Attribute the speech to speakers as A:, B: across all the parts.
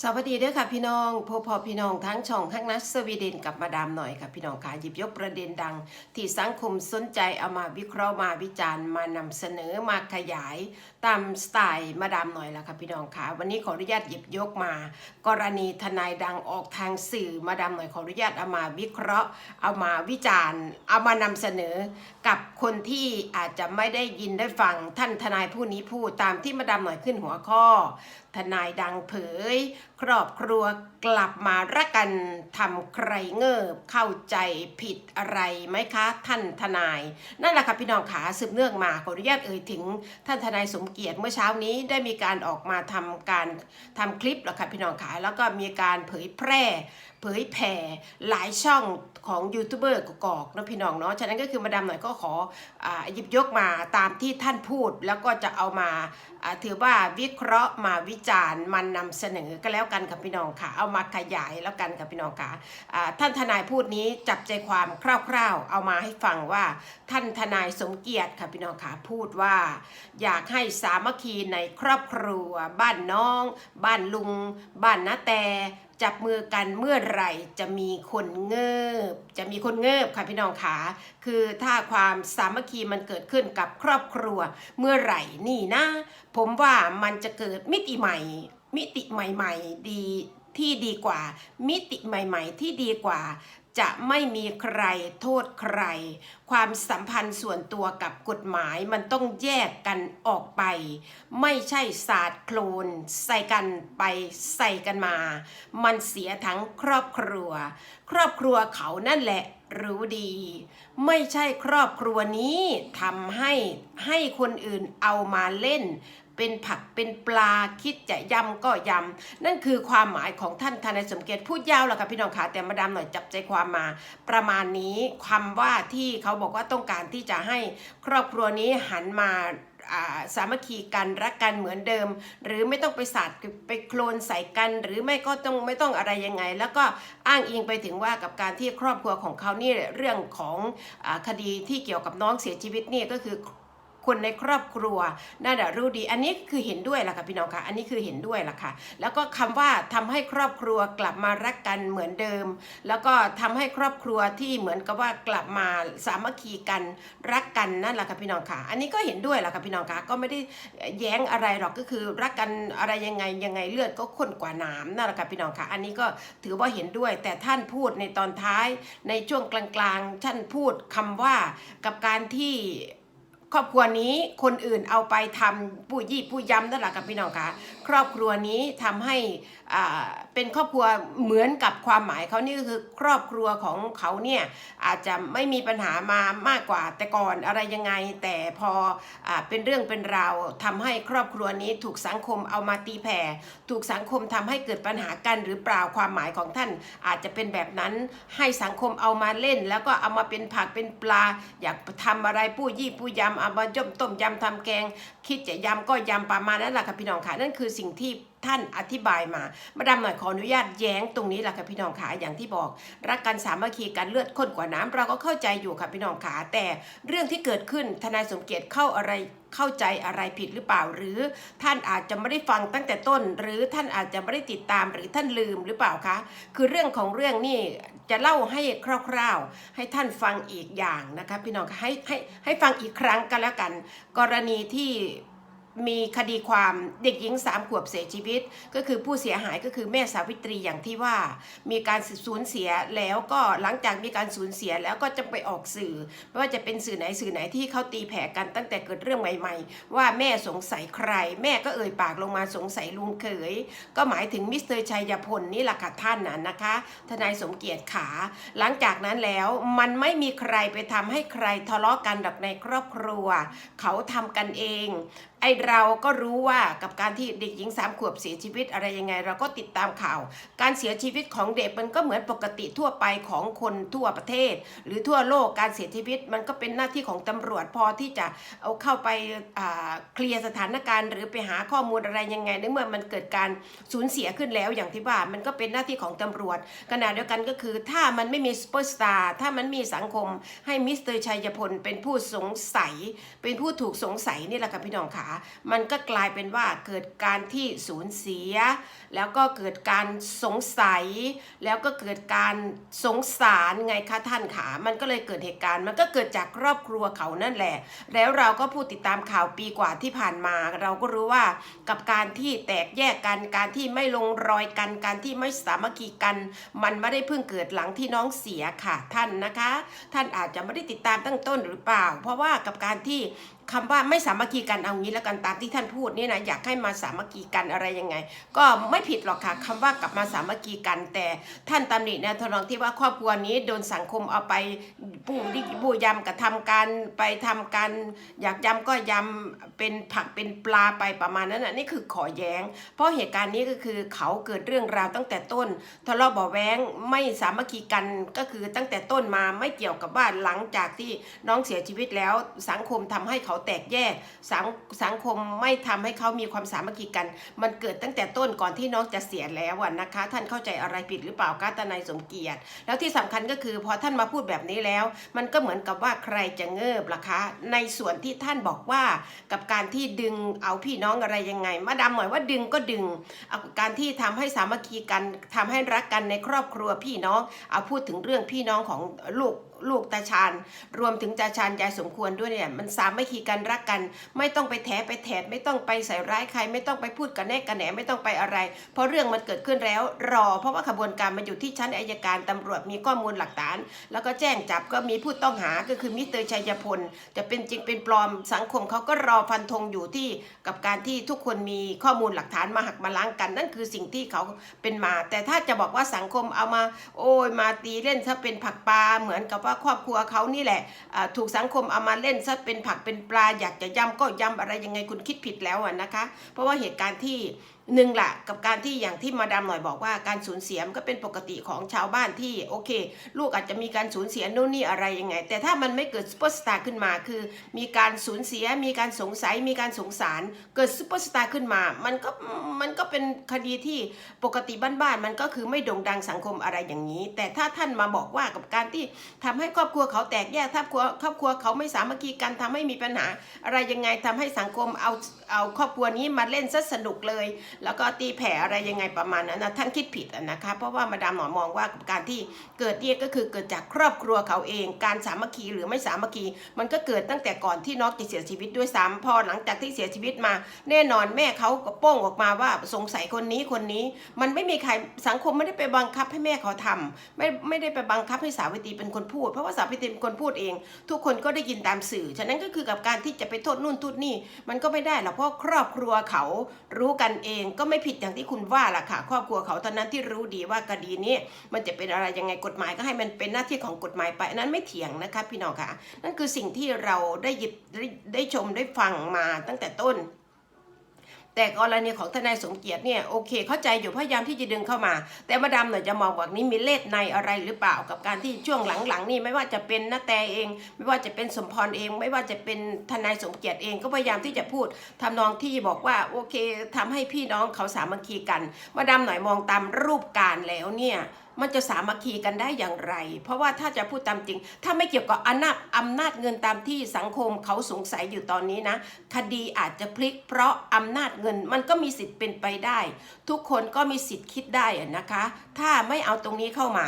A: สวัสดีเด้อค่ะพี่น้องพบพอพี่น้องทั้งช่องทั้งนัสสวีเดนกับมาดามหน่อยค่ะพี่น้องค่ะหยิบยกประเด็นดัง ที่สังคมสนใจเอามาวิเคราะห์มาวิจารณ์มานำเสนอมาขยายตามสไตล์มาดามหน่อยละค่ะพี่น้องค่ะวันนี้ขออนุญาตหยิบยกมา กรณีทนายดังออกทางสื่อมาดามหน่อยขออนุญาตเอามาวิเคราะห์ เอามาวิจารณ์ เอามานำเสนอ กับคนที่อาจจะไม่ได้ยินได้ฟังท่านทนายผู้นี้พูดตามที่มาดามหน่อยขึ้นหัวข้อ ทนายดังเผยครอบครัว กลับมารักกันทำใครเงิบเข้าใจผิดอะไรไหมคะท่านทนาย นั่นแหละค่ะพี่น้องขาสืบเนื่องมาขออนุญาตเอ่ยถึงท่านทนายสมเกียรติเมื่อเช้านี้ได้มีการออกมาทำการทำคลิปแล้วค่ะพี่น้องขาแล้วก็มีการเผยแพร่เผยแผ่หลายช่องของยูทูบเบอร์กอกนะพี่น้องเนาะฉะนั้นก็คือมาดามหน่อยก็ขออาหยิบยกมาตามที่ท่านพูด แล้วก็จะเอามาถือว่าวิเคราะห์มาวิจารณ์มันนำเสนอก็แล้วกันกับพี่น้องค่ะเอามาขยายแล้วกันกับพี่น้องค่ะอ่าท่านทนายพูดนี้จับใจความคร่าวๆ เอามาให้ฟังว่าท่านทนายสมเกียรติค่ะพี่น้องค่ะพูดว่า อยากให้สามัคคีในครอบครัว บ้านน้อง บ้านลุง บ้านนาแต่จับมือกันเมื่อไหร่จะมีคนเงิบ จะมีคนเงิบค่ะพี่น้องขาคือถ้าความสามัคคีมันเกิดขึ้นกับครอบครัวเมื่อไหร่นี่นะ ผมว่ามันจะเกิดมิติใหม่ มิติใหม่ ๆ ดี ที่ดีกว่า มิติใหม่ๆ ที่ดีกว่า จะไม่มีใครโทษใคร ความสัมพันธ์ส่วนตัวกับกฎหมายมันต้องแยกกันออกไป ไม่ใช่ศาสตร์โคลนใส่กันไปใส่กันมา มันเสียทั้งครอบครัว ครอบครัวเขานั่นแหละรู้ดี ไม่ใช่ครอบครัวนี้ทำให้ให้คนอื่นเอามาเล่น เป็นผักเป็นปลาคิดจะยำก็ยำ นั่นคือความหมายของท่านทนายสมเกียรติพูดยาวแล้วค่ะพี่น้องขาแต่มาดามหน่อยจับใจความมา ประมาณนี้คำว่าที่เขาบอกว่าต้องการที่จะให้ครอบครัวนี้หันมาสามัคคีกันรักกันเหมือนเดิม หรือไม่ต้องไปสาดไปโคลนใส่กัน หรือไม่ก็ต้องไม่ต้องอะไรยังไง แล้วก็อ้างอิงไปถึงว่ากับการที่ครอบครัวของเขานี่เรื่องของอคดีที่เกี่ยวกับน้องเสียชีวิตนี่ก็คือ คนในครอบครัวน่าจะรู้ดี อันนี้คือเห็นด้วยล่ะค่ะพี่น้องค่ะ อันนี้คือเห็นด้วยล่ะค่ะ แล้วก็คำว่าทำให้ครอบครัวกลับมารักกันเหมือนเดิม แล้วก็ทำให้ครอบครัวที่เหมือนกับว่ากลับมาสามัคคีกันรักกันนั่นแหละค่ะพี่น้องค่ะ อันนี้ก็เห็นด้วยล่ะค่ะพี่น้องค่ะ ก็ไม่ได้แย้งอะไรหรอกก็คือรักกันอะไรยังไงยังไงเลือดก็ข้นกว่าน้ำนั่นแหละค่ะพี่น้องค่ะ อันนี้ก็ถือว่าเห็นด้วย แต่ท่านพูดในตอนท้ายในช่วงกลางๆท่านพูดคำว่ากับการที่ ครอบครัวนี้คนอื่นเอาไปทำผู้ยี่ผู้ยำนั่นแหละกับพี่น้องคะครอบครัวนี้ทำให้อ่าเป็นครอบครัวเหมือนกับความหมายเขานี่ก็คือครอบครัวของเขาเนี่ยอาจจะไม่มีปัญหามามากกว่าแต่ก่อนอะไรยังไง แต่พออาเป็นเรื่องเป็นราวทำให้ครอบครัวนี้ถูกสังคมเอามาตีแผ่ ถูกสังคมทำให้เกิดปัญหากันหรือเปล่าความหมายของท่าน อาจจะเป็นแบบนั้นให้สังคมเอามาเล่น แล้วก็เอามาเป็นผักเป็นปลา อยากทำอะไรผู้ยี่ผู้ยำเอามาย่มต้มยำทำแกง คิดจะยำก็ยำประมาณนั้นแหละค่ะพี่น้องค่ะนั่นคือสิ่งที่ท่านอธิบายมา มาดามหน่อยขออนุญาตแย้งตรงนี้แหละค่ะพี่น้องขาอย่างที่บอก รักกันสามัคคีกันเลือดข้นกว่าน้ำเราก็เข้าใจอยู่ค่ะพี่น้องขาแต่เรื่องที่เกิดขึ้นทนายสมเกียรติเข้าอะไรเข้าใจอะไรผิดหรือเปล่า หรือท่านอาจจะไม่ได้ฟังตั้งแต่ต้น หรือท่านอาจจะไม่ได้ติดตามหรือท่านลืมหรือเปล่าคะคือเรื่องของเรื่องนี่จะเล่าให้คร่าวๆ ให้ท่านฟังอีกอย่างนะคะพี่น้องให้ให้ให้ฟังอีกครั้งกันแล้วกัน กรณีที่ มีคดีความเด็กหญิงสามขวบเสียชีวิต ก็คือผู้เสียหายก็คือแม่สาวิตรีอย่างที่ว่า มีการสูญเสียแล้วก็หลังจากมีการสูญเสียแล้วก็จะไปออกสื่อ ไม่ว่าจะเป็นสื่อไหนสื่อไหนที่เขาตีแผ่กันตั้งแต่เกิดเรื่องใหม่ ๆ ว่าแม่สงสัยใคร แม่ก็เอ่ยปากลงมาสงสัยลุงเขย ก็หมายถึงมิสเตอร์ชัยพลนี่แหละค่ะท่านน่ะนะคะ ทนายสมเกียรติขา หลังจากนั้นแล้วมันไม่มีใครไปทำให้ใครทะเลาะกันดอกในครอบครัว เขาทำกันเอง ไอเราก็รู้ว่ากับการที่เด็กหญิงสามขวบเสียชีวิตอะไรยังไง เราก็ติดตามข่าว การเสียชีวิตของเด็กมันก็เหมือนปกติทั่วไปของคนทั่วประเทศ หรือทั่วโลกการเสียชีวิตมันก็เป็นหน้าที่ของตำรวจพอที่จะเอาเข้าไปอ่าเคลียร์สถานการณ์ หรือไปหาข้อมูลอะไรยังไงในเมื่อมันเกิดการสูญเสียขึ้นแล้วอย่างที่ว่ามันก็เป็นหน้าที่ของตำรวจขณะเดียวกันก็คือ ถ้ามันไม่มีซูเปอร์สตาร์ถ้ามันมีสังคมให้มิสเตอร์ชัยพลเป็นผู้สงสัย เป็นผู้ถูกสงสัยนี่แหละค่ะพี่น้องขามันก็กลายเป็นว่าเกิดการที่สูญเสีย แล้วก็เกิดการสงสัย แล้วก็เกิดการสงสารไงคะท่านขามันก็เลยเกิดเหตุการณ์มันก็เกิดจากครอบครัวเขานั่นแหละ แล้วเราก็พูดติดตามข่าวปีกว่าที่ผ่านมา เราก็รู้ว่ากับการที่แตกแยกกันการที่ไม่ลงรอยกันการที่ไม่สามัคคีกัน มันไม่ได้เพิ่งเกิดหลังที่น้องเสียค่ะท่านนะคะ ท่านอาจจะไม่ได้ติดตามตั้งต้นหรือเปล่า เพราะว่ากับการที่คำว่าไม่สามัคคีกันเอางี้แล้วกันตามที่ท่านพูดนี่นะอยากให้มาสามัคคีกันอะไรยังไง ก็ไม่ผิดหรอกค่ะคำว่ากลับมาสามัคคีกัน แต่ท่านตำหนิแนวทางที่ว่าครอบครัวนี้โดนสังคมเอาไปปูดิบูยำกระทำการไปทำการอยากยำก็ยำเป็นผักเป็นปลาไปประมาณนั้นนะนี่คือขอแย้ง เพราะเหตุการณ์นี้ก็คือเขาเกิดเรื่องราวตั้งแต่ต้นทะเลาะเบาะแว้งไม่สามัคคีกันก็คือตั้งแต่ต้นมาไม่เกี่ยวกับว่าหลังจากที่น้องเสียชีวิตแล้วสังคมทำให้เขาแตกแยกสังสังคมไม่ทำให้เขามีความสามัคคีกัน มันเกิดตั้งแต่ต้นก่อนที่น้องจะเสียแล้วนะคะ ท่านเข้าใจอะไรผิดหรือเปล่ากาตนายสมเกียรติ แล้วที่สำคัญก็คือพอท่านมาพูดแบบนี้แล้ว มันก็เหมือนกับว่าใครจะเงิบล่ะคะ ในส่วนที่ท่านบอกว่ากับการที่ดึงเอาพี่น้องอะไรยังไง มาดามหน่อยว่าดึงก็ดึงเอาการที่ทำให้สามัคคีกันทำให้รักกันในครอบครัวพี่น้องเอาพูดถึงเรื่องพี่น้องของลูก ลูกตาชาญรวมถึงตาชาญยายสมควรด้วยเนี่ยมันสามัคคีกันรักกัน ไม่ต้องไปแถไปแถดไม่ต้องไปใส่ร้ายใคร ไม่ต้องไปพูดกันแน่กันแหนไม่ต้องไปอะไร เพราะเรื่องมันเกิดขึ้นแล้ว รอ เพราะว่าขบวนการมันอยู่ที่ชั้นอายการตำรวจมีข้อมูลหลักฐาน แล้วก็แจ้งจับก็มีผู้ต้องหาก็คือมิสเตอร์ชัยพล จะเป็นจริงเป็นปลอมสังคมเขาก็รอฟันธงอยู่ที่กับการที่ทุกคนมีข้อมูลหลักฐานมาหักมาล้างกัน นั่นคือสิ่งที่เขาเป็นมา แต่ถ้าจะบอกว่าสังคมเอามา โอ้ยมาตีเล่นซะเป็นผักปลาเหมือนกับว่าครอบครัวเขานี่แหละถูกสังคมเอามาเล่นซะเป็นผักเป็นปลาอยากจะย่ำก็ย่ำอะไรยังไงคุณคิดผิดแล้วนะคะ เพราะว่าเหตุการณ์ที่ หนึ่งละกับการที่อย่างที่มาดามหน่อยบอกว่าการสูญเสียมันก็เป็นปกติของชาวบ้านที่โอเค ลูกอาจจะมีการสูญเสียนู่นนี่อะไรยังไง แต่ถ้ามันไม่เกิดซุปเปอร์สตาร์ขึ้นมาคือ มีการสูญเสียมีการสงสัยมีการสงสาร เกิดซุปเปอร์สตาร์ขึ้นมา มันก็มันก็เป็นคดีที่ปกติบ้านๆมันก็คือไม่โด่งดังสังคมอะไรอย่างนี้ แต่ถ้าท่านมาบอกว่ากับการที่ทำให้ครอบครัวเขาแตกแยกครอบครัวครอบครัวเขาไม่สามัคคีกันทำให้มีปัญหา อะไรยังไงทำให้สังคมเอาเอาครอบครัวนี้มาเล่นซะสนุกเลยแล้วก็ตีแผ่อะไรยังไงประมาณนั้นนะท่านคิดผิดนะคะ เพราะว่ามาดามหมอมองว่าการที่เกิดเนี่ยก็คือเกิดจากครอบครัวเขาเอง การสามัคคีหรือไม่สามัคคี มันก็เกิดตั้งแต่ก่อนที่น้องจะเสียชีวิตด้วยซ้ำพอหลังจากที่เสียชีวิตมา แน่นอนแม่เขาก็โป้งออกมาว่าสงสัยคนนี้คนนี้ มันไม่มีใครสังคมไม่ได้ไปบังคับให้แม่เขาทำไม่ไม่ได้ไปบังคับให้สาวิตรีเป็นคนพูด เพราะว่าสาวิตรีเป็นคนพูดเอง ทุกคนก็ได้ยินตามสื่อ ฉะนั้นก็คือกับการที่จะไปโทษนู่นโทษนี่มันก็ไม่ได้หรอกเพราะครอบครัวเขารู้กันเองก็ไม่ผิดอย่างที่คุณว่าล่ะค่ะ ครอบครัวเขาตอนนั้นที่รู้ดีว่าคดีนี้มันจะเป็นอะไรยังไงกฎหมายก็ให้มันเป็นหน้าที่ของกฎหมายไปนั้นไม่เถียงนะคะพี่น้องค่ะ นั่นคือสิ่งที่เราได้หยิบได้ชมได้ฟังมาตั้งแต่ต้น แต่กรณีของทนายสมเกียรติเนี่ยโอเค เข้าใจอยู่พยายามที่จะดึงเข้ามา แต่มาดามหน่อยจะมองว่านี้มีเลดในอะไรหรือเปล่ากับการที่ช่วงหลังๆนี่ไม่ว่าจะเป็นนาแตเอง ไม่ว่าจะเป็นสมพรเอง ไม่ว่าจะเป็นทนายสมเกียรติเองก็พยายามที่จะพูดทำนองที่บอกว่าโอเคทำให้พี่น้องเขาสามัคคีกัน มาดามหน่อยมองตามรูปการแล้วเนี่ย มันจะสามัคคีกันได้อย่างไร เพราะว่าถ้าจะพูดตามจริง ถ้าไม่เกี่ยวกับอำนาจอำนาจเงินตามที่สังคมเขาสงสัยอยู่ตอนนี้นะ คดีอาจจะพลิก เพราะอำนาจเงินมันก็มีสิทธิ์เป็นไปได้ ทุกคนก็มีสิทธิ์คิดได้นะคะ ถ้าไม่เอาตรงนี้เข้ามา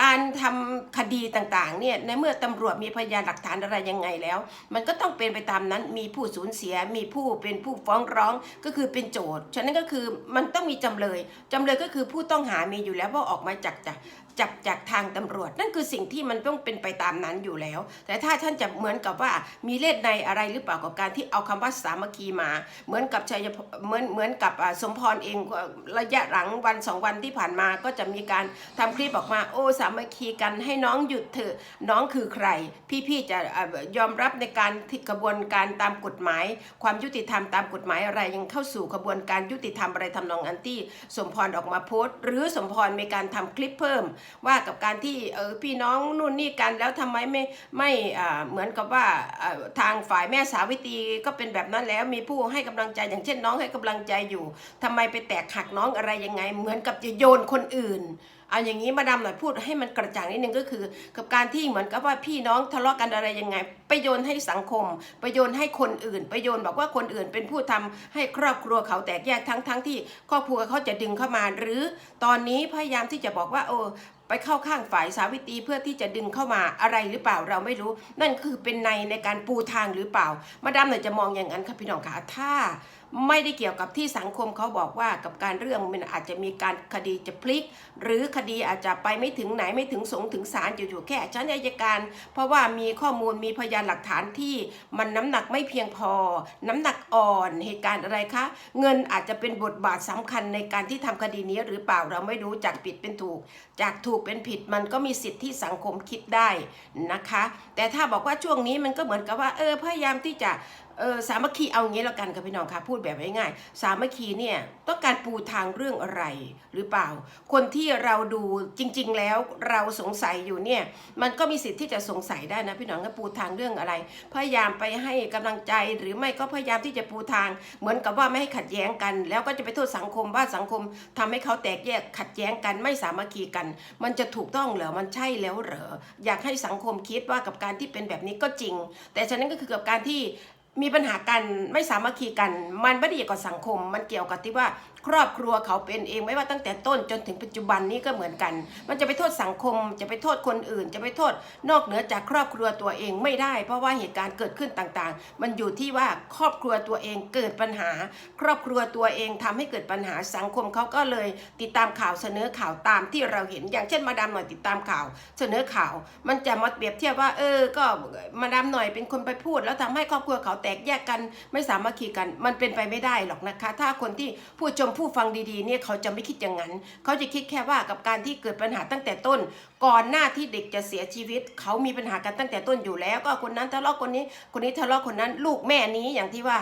A: การทำคดีต่างๆเนี่ยในเมื่อตำรวจมีพยานหลักฐานอะไรยังไงแล้ว มันก็ต้องเป็นไปตามนั้นมีผู้สูญเสีย มีผู้เป็นผู้ฟ้องร้องก็คือเป็นโจทย์ฉะนั้นก็คือมันต้องมีจำเลยจำเลยก็คือผู้ต้องหามีอยู่แล้วเพราะออกมาจับจากจับจากทางตำรวจ นั่นคือสิ่งที่มันต้องเป็นไปตามนั้นอยู่แล้ว แต่ถ้าท่านจะเหมือนกับว่ามีเลสในอะไรหรือเปล่ากับการที่เอาคำว่าสามัคคีมา เหมือนกับชัยเหมือนเหมือนกับสมพรเองระยะหลังวันสองวันที่ผ่านมาก็จะมีการทำคลิปออกมาโอ้สามัคคีกันให้น้องหยุดเถอะน้องคือใคร พี่ๆจะยอมรับในการกระบวนการตามกฎหมาย ความยุติธรรมตามกฎหมายอะไรยังเข้าสู่กระบวนการยุติธรรมอะไรทำนองอันที่สมพรออกมาโพสต์ หรือสมพรมีการทำคลิปเพิ่ม ว่ากับการที่เออพี่น้องนู่นนี่กันแล้วทำไมไม่ไม่เหมือนกับว่าทางฝ่ายแม่สาวิตรีก็เป็นแบบนั้นแล้วมีผู้ให้กำลังใจอย่างเช่นน้องให้กำลังใจอยู่ทำไมไปแตกหักน้องอะไรยังไง เหมือนกับจะโยนคนอื่น อาอย่างนี้มาดามหน่อยพูดให้มันกระจ่างนิดนึงก็คือ กับการที่เหมือนกับว่าพี่น้องทะเลาะกันอะไรยังไงไปโยนให้สังคมไปโยนให้คนอื่นไปโยนบอกว่าคนอื่นเป็นผู้ทำให้ครอบครัวเขาแตกแยกทั้งทั้งที่ครอบครัวเขาจะดึงเข้ามา หรือตอนนี้พยายามที่จะบอกว่าโอ้ไปเข้าข้างฝ่ายสาวิตรีเพื่อที่จะดึงเข้ามาอะไรหรือเปล่าเราไม่รู้ นั่นคือเป็นในในการปูทางหรือเปล่า มาดามหน่อยจะมองอย่างนั้นค่ะพี่น้องคะถ้า ไม่ได้เกี่ยวกับที่สังคมเขาบอกว่ากับการเรื่องมันอาจจะมีการคดีจะพลิก หรือคดีอาจจะไปไม่ถึงไหนไม่ถึงสงถึงศาลอยู่ๆแค่ชั้นอัยการ เพราะว่ามีข้อมูลมีพยานหลักฐานที่มันน้ำหนักไม่เพียงพอ น้ำหนักอ่อนเหตุการณ์อะไรคะ เงินอาจจะเป็นบทบาทสำคัญในการที่ทำคดีนี้หรือเปล่าเราไม่รู้จากผิดเป็นถูก จากถูกเป็นผิดมันก็มีสิทธิ์ที่สังคมคิดได้นะคะ แต่ถ้าบอกว่าช่วงนี้มันก็เหมือนกับว่าเออพยายามที่จะ เออสามัคคีเอางี้แล้วกันค่ะพี่น้องค่ะพูดแบบง่ายๆสามัคคีเนี่ยต้องการปูทางเรื่องอะไรหรือเปล่า คนที่เราดูจริง ๆ แล้วเราสงสัยอยู่เนี่ยมันก็มีสิทธิ์ที่จะสงสัยได้นะพี่น้องก็ปูทางเรื่องอะไร พยายามไปให้กำลังใจหรือไม่ก็พยายามที่จะปูทาง เหมือนกับว่าไม่ให้ขัดแย้งกัน แล้วก็จะไปโทษสังคมว่าสังคมทำให้เขาแตกแยกขัดแย้งกันไม่สามัคคีกัน มันจะถูกต้องเหรอมันใช่แล้วเหรออยากให้สังคมคิดว่ากับการที่เป็นแบบนี้ก็จริง แต่ฉะนั้นก็คือกับการที่ มีปัญหากันไม่สามัคคีกัน มันไม่ได้เกี่ยวกับสังคม มันเกี่ยวกับที่ว่าครอบครัวเขาเป็นเองไม่ว่าตั้งแต่ต้นจนถึงปัจจุบันนี้ก็เหมือนกัน มันจะไปโทษสังคม จะไปโทษคนอื่น จะไปโทษนอกเหนือจากครอบครัวตัวเองไม่ได้ เพราะว่าเหตุการณ์เกิดขึ้นต่างๆ มันอยู่ที่ว่าครอบครัวตัวเองเกิดปัญหา ครอบครัวตัวเองทำให้เกิดปัญหาสังคมเขาก็เลย ติดตามข่าวเสนอข่าวตามที่เราเห็นอย่างเช่นมาดามหน่อยติดตามข่าว เสนอข่าว มันจะมาเปรียบเทียบว่า เออ ก็มาดามหน่อยเป็นคนไปพูด แล้วทำให้ครอบครัวเขาแตกแยกกัน ไม่สามัคคีกัน มันเป็นไปไม่ได้หรอกนะคะ ถ้าคนที่ผู้ชมผู้ฟังดีๆเนี่ยเขาจะไม่คิดอย่างนั้น เขาจะคิดแค่ว่ากับการที่เกิดปัญหาตั้งแต่ต้น ก่อนหน้าที่เด็กจะเสียชีวิต เขามีปัญหากันตั้งแต่ต้นอยู่แล้ว ก็คนนั้นทะเลาะคนนี้ คนนี้ทะเลาะคนนั้น ลูกแม่นี้อย่างที่ว่า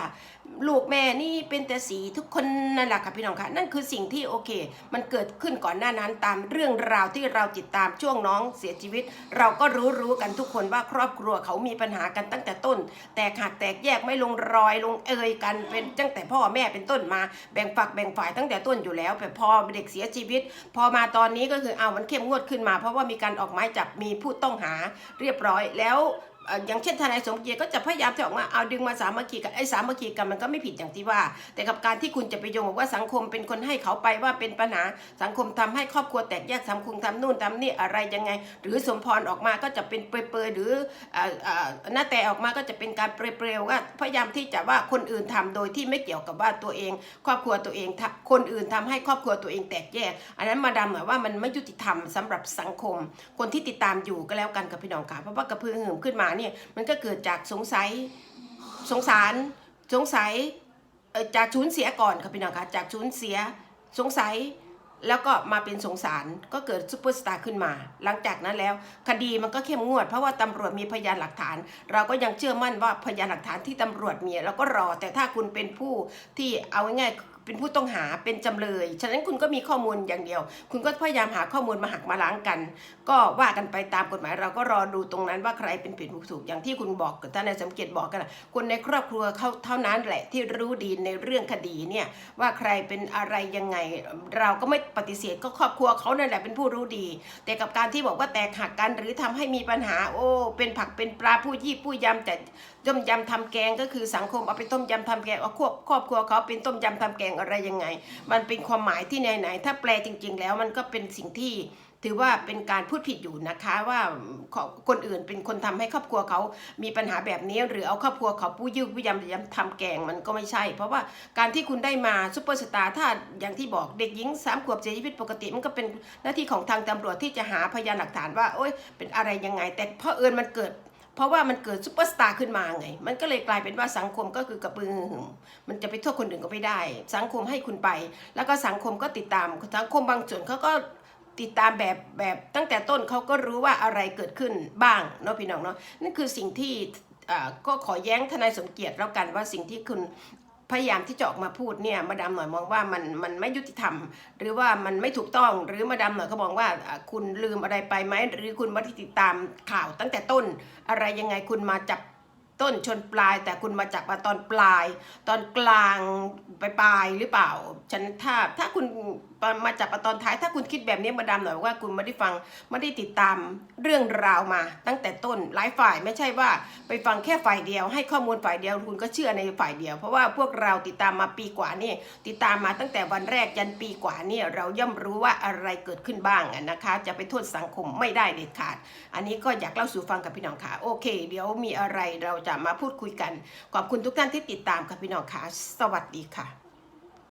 A: ลูกแม่นี่เป็นแต่สีทุกคนนั่นแหละค่ะพี่น้องค่ะนั่นคือสิ่งที่โอเค มันเกิดขึ้นก่อนหน้านั้นตามเรื่องราวที่เราติดตามช่วงน้องเสียชีวิต เราก็รู้รู้กันทุกคนว่าครอบครัวเขามีปัญหากันตั้งแต่ต้น แตกหักแตกแยกไม่ลงรอยลงเอยกันเป็นตั้งแต่พ่อแม่เป็นต้นมาแบ่งฝักแบ่งฝ่ายตั้งแต่ต้นอยู่แล้วแต่พอเด็กเสียชีวิต พอมาตอนนี้ก็คือเอามันเข้มงวดขึ้นมาเพราะว่ามีการออกหมายจับมีผู้ต้องหาเรียบร้อยแล้ว อย่างเช่นทนายสมเกียรติก็จะพยายามจะออกมาเอาดึงมาสามัคคีกันไอ้สามัคคีกันมันก็ไม่ผิดอย่างที่ว่า แต่กับการที่คุณจะไปโยงบอกว่าสังคมเป็นคนให้เขาไปว่าเป็นปัญหาสังคมทำให้ครอบครัวแตกแยกสังคมทำนู่นทำนี่อะไรยังไง หรือสมพรออกมาก็จะเป็นเปรยๆหรือหน้าแต่ออกมาก็จะเป็นการเปรยๆว่าพยายามที่จะว่าคนอื่นทำโดยที่ไม่เกี่ยวกับว่าตัวเอง ครอบครัวตัวเอง คนอื่นทำให้ครอบครัวตัวเองแตกแยก อันนั้นมาดามหน่อยว่ามันไม่ยุติธรรมสำหรับสังคม คนที่ติดตามอยู่ก็แล้วกันกับพี่น้องค่ะเพราะว่ากระพือหืมขึ้นมาเนี่ยมันก็เกิดจากสงสัยสงสารสงสัยจากสูญเสียก่อนค่ะพี่น้องคะจากสูญเสียสงสัยแล้วก็มาเป็นสงสารก็เกิดซูเปอร์สตาร์ขึ้นมา หลังจากนั้นแล้วคดีมันก็เข้มงวด เพราะว่าตำรวจมีพยานหลักฐาน เราก็ยังเชื่อมั่นว่าพยานหลักฐานที่ตำรวจมีเราก็รอ แต่ถ้าคุณเป็นผู้ที่เอาง่าย เป็นผู้ต้องหาเป็นจำเลย ฉะนั้นคุณก็มีข้อมูลอย่างเดียว คุณก็พยายามหาข้อมูลมาหักมาล้างกัน ก็ว่ากันไปตามกฎหมายเราก็รอดูตรงนั้นว่าใครเป็นผิดผู้ถูกอย่างที่คุณบอกท่านนายสมเกียรติบอกกันนะคนในครอบครัวเขาเท่านั้นแหละที่รู้ดีในเรื่องคดีเนี่ยว่าใครเป็นอะไรยังไง เราก็ไม่ปฏิเสธก็ครอบครัวเขานั่นแหละเป็นผู้รู้ดี แต่กับการที่บอกว่าแตกหักกันหรือทำให้มีปัญหาโอ้เป็นผักเป็นปลาผู้ยี่ผู้ยำแต่ต้มยำทำแกงก็คือสังคมเอาไปต้มยำทำแกงเอาครอบครอบครัวเขาเป็นต้มยำทำแกงอะไรยังไง มันเป็นความหมายที่ไหนๆถ้าแปลจริง ๆ แล้วมันก็เป็นสิ่งที่ถือว่าเป็นการพูดผิดอยู่นะคะว่าคนอื่นเป็นคนทำให้ครอบครัวเขามีปัญหาแบบนี้ หรือเอาครอบครัวเขาผู้ยืดผู้ยำยำทำแกงมันก็ไม่ใช่ เพราะว่าการที่คุณได้มาซุปเปอร์สตาร์ถ้าอย่างที่บอกเด็กหญิงสามขวบเสียชีวิตปกติมันก็เป็นหน้าที่ของทางตำรวจที่จะหาพยานหลักฐานว่าโอ๊ยเป็นอะไรยังไง แต่เพราะเอิญมันเกิด เพราะว่ามันเกิดซูเปอร์สตาร์ขึ้นมาไง มันก็เลยกลายเป็นว่าสังคมก็คือกระปือหึมมันจะไปโทษคนอื่นก็ไม่ได้ สังคมให้คุณไป แล้วก็สังคมก็ติดตาม สังคมบางส่วนเขาก็ติดตามแบบแบบตั้งแต่ต้นเขาก็รู้ว่าอะไรเกิดขึ้นบ้างเนาะพี่น้องเนาะนั่นคือสิ่งที่อ่าก็ขอแย้งทนายสมเกียรติแล้วกันว่าสิ่งที่คุณ พยายามที่จะออกมาพูดเนี่ยมาดามหน่อยมองว่ามันมันไม่ยุติธรรม หรือว่ามันไม่ถูกต้องหรือมาดามหน่อยเขามองว่าอ่าคุณลืมอะไรไปไหมหรือคุณไม่ได้ติดตามข่าวตั้งแต่ต้นอะไรยังไงคุณมาจับ ต้นชนปลายแต่คุณมาจากมาตอนปลาย ตอนกลางปลายปลายหรือเปล่า ฉันถ้าถ้าคุณมาจากมาตอนท้าย ถ้าคุณคิดแบบนี้มาดามหน่อยว่าคุณไม่ได้ฟังไม่ได้ติดตามเรื่องราวมา ตั้งแต่ต้นหลายฝ่ายไม่ใช่ว่าไปฟังแค่ฝ่ายเดียว ให้ข้อมูลฝ่ายเดียวคุณก็เชื่อในฝ่ายเดียว เพราะว่าพวกเราติดตามมาปีกว่านี่ติดตามมาตั้งแต่วันแรกยันปีกว่านี่เราย่อมรู้ว่าอะไรเกิดขึ้นบ้างนะคะ จะไปโทษสังคมไม่ได้เด็ดขาด อันนี้ก็อยากเล่าสู่ฟังกับพี่น้องค่ะโอเค เดี๋ยวมีอะไรเราจะจะมาพูดคุยกัน ขอบคุณทุกท่านที่ติดตามค่ะพี่น้องค่ะ สวัสดีค่ะ